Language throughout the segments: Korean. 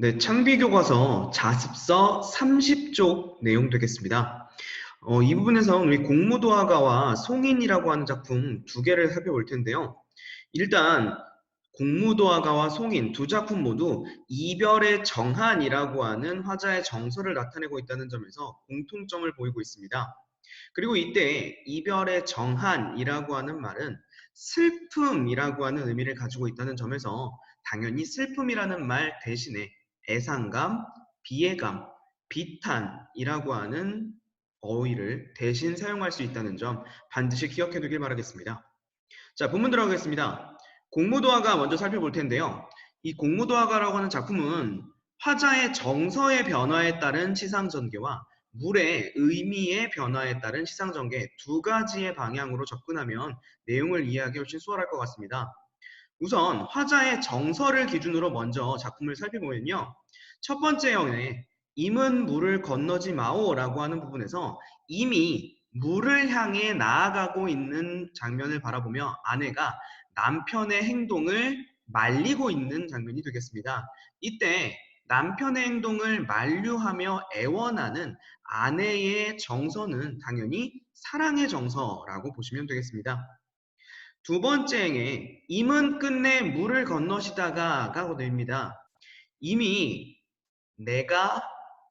네, 창비 교과서 자습서 30쪽 내용 되겠습니다. 어, 이 부분에서 우리 공무도화가와 송인이라고 하는 작품 두 개를 살펴볼 텐데요. 일단 공무도화가와 송인 두 작품 모두 이별의 정한이라고 하는 화자의 정서를 나타내고 있다는 점에서 공통점을 보이고 있습니다. 그리고 이때 이별의 정한이라고 하는 말은 슬픔이라고 하는 의미를 가지고 있다는 점에서 당연히 슬픔이라는 말 대신에 애상감, 비애감, 비탄이라고 하는 어휘를 대신 사용할 수 있다는 점 반드시 기억해 두길 바라겠습니다. 자, 본문 들어가겠습니다. 공무도화가 먼저 살펴볼 텐데요. 이 공무도화가라고 하는 작품은 화자의 정서의 변화에 따른 치상전개와 물의 의미의 변화에 따른 시상전개 두 가지의 방향으로 접근하면 내용을 이해하기 훨씬 수월할 것 같습니다. 우선 화자의 정서를 기준으로 먼저 작품을 살펴보면요. 첫 번째 형에 임은 물을 건너지 마오라고 하는 부분에서 이미 물을 향해 나아가고 있는 장면을 바라보며 아내가 남편의 행동을 말리고 있는 장면이 되겠습니다. 이때 남편의 행동을 만류하며 애원하는 아내의 정서는 당연히 사랑의 정서라고 보시면 되겠습니다. 두 번째 행에 임은 끝내 물을 건너시다가가 됩니다. 이미 내가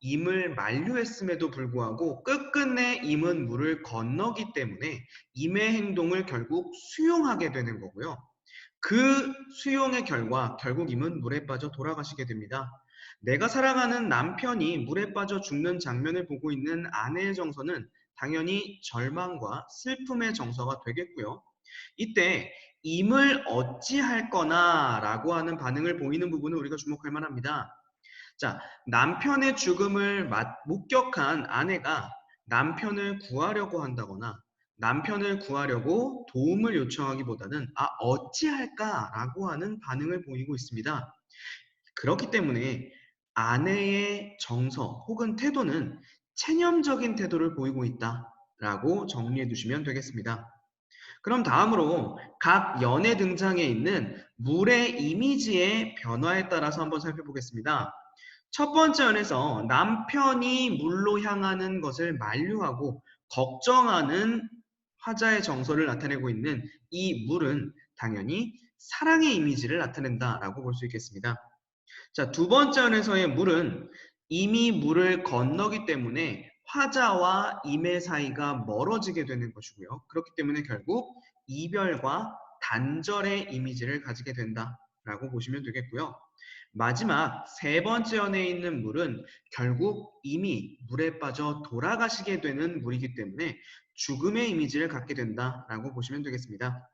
임을 만류했음에도 불구하고 끝끝내 임은 물을 건너기 때문에 임의 행동을 결국 수용하게 되는 거고요. 그 수용의 결과 결국 임은 물에 빠져 돌아가시게 됩니다. 내가 사랑하는 남편이 물에 빠져 죽는 장면을 보고 있는 아내의 정서는 당연히 절망과 슬픔의 정서가 되겠고요. 이때 임을 어찌할 거나 라고 하는 반응을 보이는 부분은 우리가 주목할 만합니다. 자, 남편의 죽음을 목격한 아내가 남편을 구하려고 한다거나 남편을 구하려고 도움을 요청하기보다는 아 어찌할까 라고 하는 반응을 보이고 있습니다. 그렇기 때문에 아내의 정서 혹은 태도는 체념적인 태도를 보이고 있다 라고 정리해 두시면 되겠습니다. 그럼 다음으로 각 연애 등장에 있는 물의 이미지의 변화에 따라서 한번 살펴보겠습니다. 첫 번째 연에서 남편이 물로 향하는 것을 만류하고 걱정하는 화자의 정서를 나타내고 있는 이 물은 당연히 사랑의 이미지를 나타낸다라고 볼 수 있겠습니다. 자, 두 번째 연에서의 물은 이미 물을 건너기 때문에 화자와 임의 사이가 멀어지게 되는 것이고요. 그렇기 때문에 결국 이별과 단절의 이미지를 가지게 된다라고 보시면 되겠고요. 마지막 세 번째 연에 있는 물은 결국 이미 물에 빠져 돌아가시게 되는 물이기 때문에 죽음의 이미지를 갖게 된다라고 보시면 되겠습니다.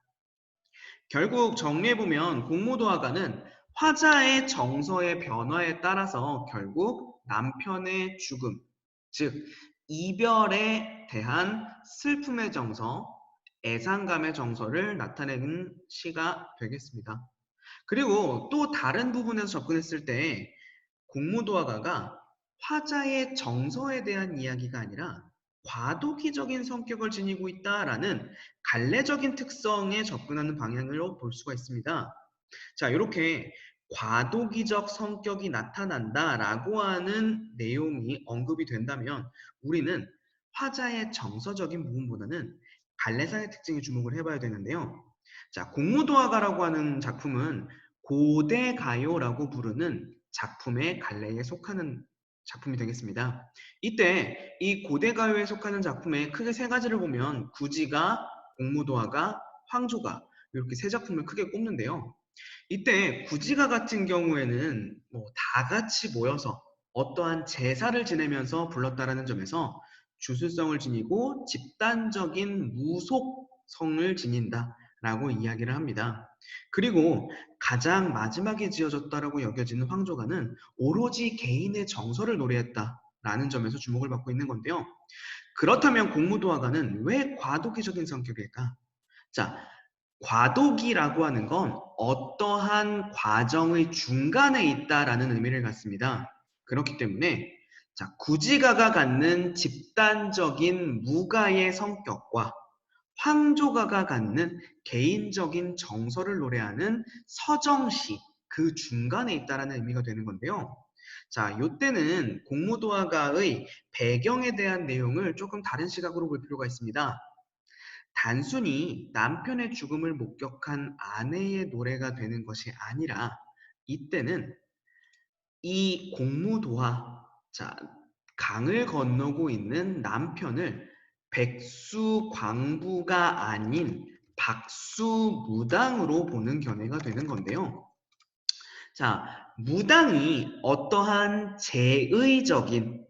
결국 정리해보면 공모도화가는 화자의 정서의 변화에 따라서 결국 남편의 죽음, 즉 이별에 대한 슬픔의 정서, 애상감의 정서를 나타내는 시가 되겠습니다. 그리고 또 다른 부분에서 접근했을 때 공무도화가가 화자의 정서에 대한 이야기가 아니라 과도기적인 성격을 지니고 있다라는 갈래적인 특성에 접근하는 방향으로 볼 수가 있습니다. 자, 이렇게 과도기적 성격이 나타난다라고 하는 내용이 언급이 된다면 우리는 화자의 정서적인 부분보다는 갈래상의 특징에 주목을 해봐야 되는데요. 자, 공무도화가라고 하는 작품은 고대 가요라고 부르는 작품의 갈래에 속하는 작품이 되겠습니다. 이때 이 고대 가요에 속하는 작품에 크게 세 가지를 보면 구지가, 공무도화가, 황조가 이렇게 세 작품을 크게 꼽는데요. 이때 구지가 같은 경우에는 뭐 다 같이 모여서 어떠한 제사를 지내면서 불렀다라는 점에서 주술성을 지니고 집단적인 무속성을 지닌다. 라고 이야기를 합니다. 그리고 가장 마지막에 지어졌다라고 여겨지는 황조가는 오로지 개인의 정서를 노래했다 라는 점에서 주목을 받고 있는 건데요. 그렇다면 공무도화가는 왜 과도기적인 성격일까? 자, 과도기라고 하는 건 어떠한 과정의 중간에 있다라는 의미를 갖습니다. 그렇기 때문에 자, 구지가가 갖는 집단적인 무가의 성격과 황조가가 갖는 개인적인 정서를 노래하는 서정시 그 중간에 있다라는 의미가 되는 건데요. 자, 요때는 공무도화가의 배경에 대한 내용을 조금 다른 시각으로 볼 필요가 있습니다. 단순히 남편의 죽음을 목격한 아내의 노래가 되는 것이 아니라 이때는 이 공무도화, 자, 강을 건너고 있는 남편을 백수광부가 아닌 박수무당으로 보는 견해가 되는 건데요. 자, 무당이 어떠한 제의적인 어,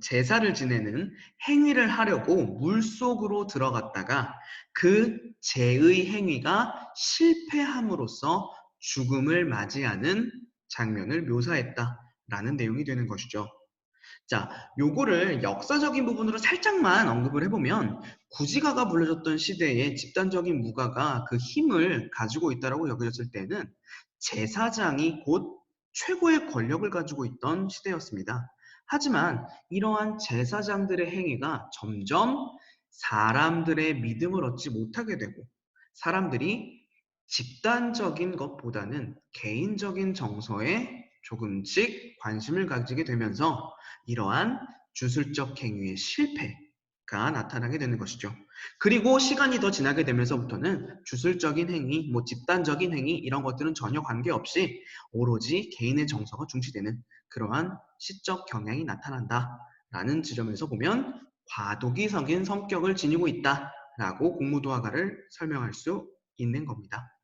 제사를 지내는 행위를 하려고 물속으로 들어갔다가 그 제의 행위가 실패함으로써 죽음을 맞이하는 장면을 묘사했다라는 내용이 되는 것이죠. 자, 요거를 역사적인 부분으로 살짝만 언급을 해보면 구지가가 불려졌던 시대에 집단적인 무가가 그 힘을 가지고 있다라고 여겨졌을 때는 제사장이 곧 최고의 권력을 가지고 있던 시대였습니다. 하지만 이러한 제사장들의 행위가 점점 사람들의 믿음을 얻지 못하게 되고 사람들이 집단적인 것보다는 개인적인 정서에 조금씩 관심을 가지게 되면서 이러한 주술적 행위의 실패 가 나타나게 되는 것이죠. 그리고 시간이 더 지나게 되면서부터는 주술적인 행위, 뭐 집단적인 행위 이런 것들은 전혀 관계없이 오로지 개인의 정서가 중시되는 그러한 시적 경향이 나타난다라는 지점에서 보면 과도기적인 성격을 지니고 있다라고 공무도화가를 설명할 수 있는 겁니다.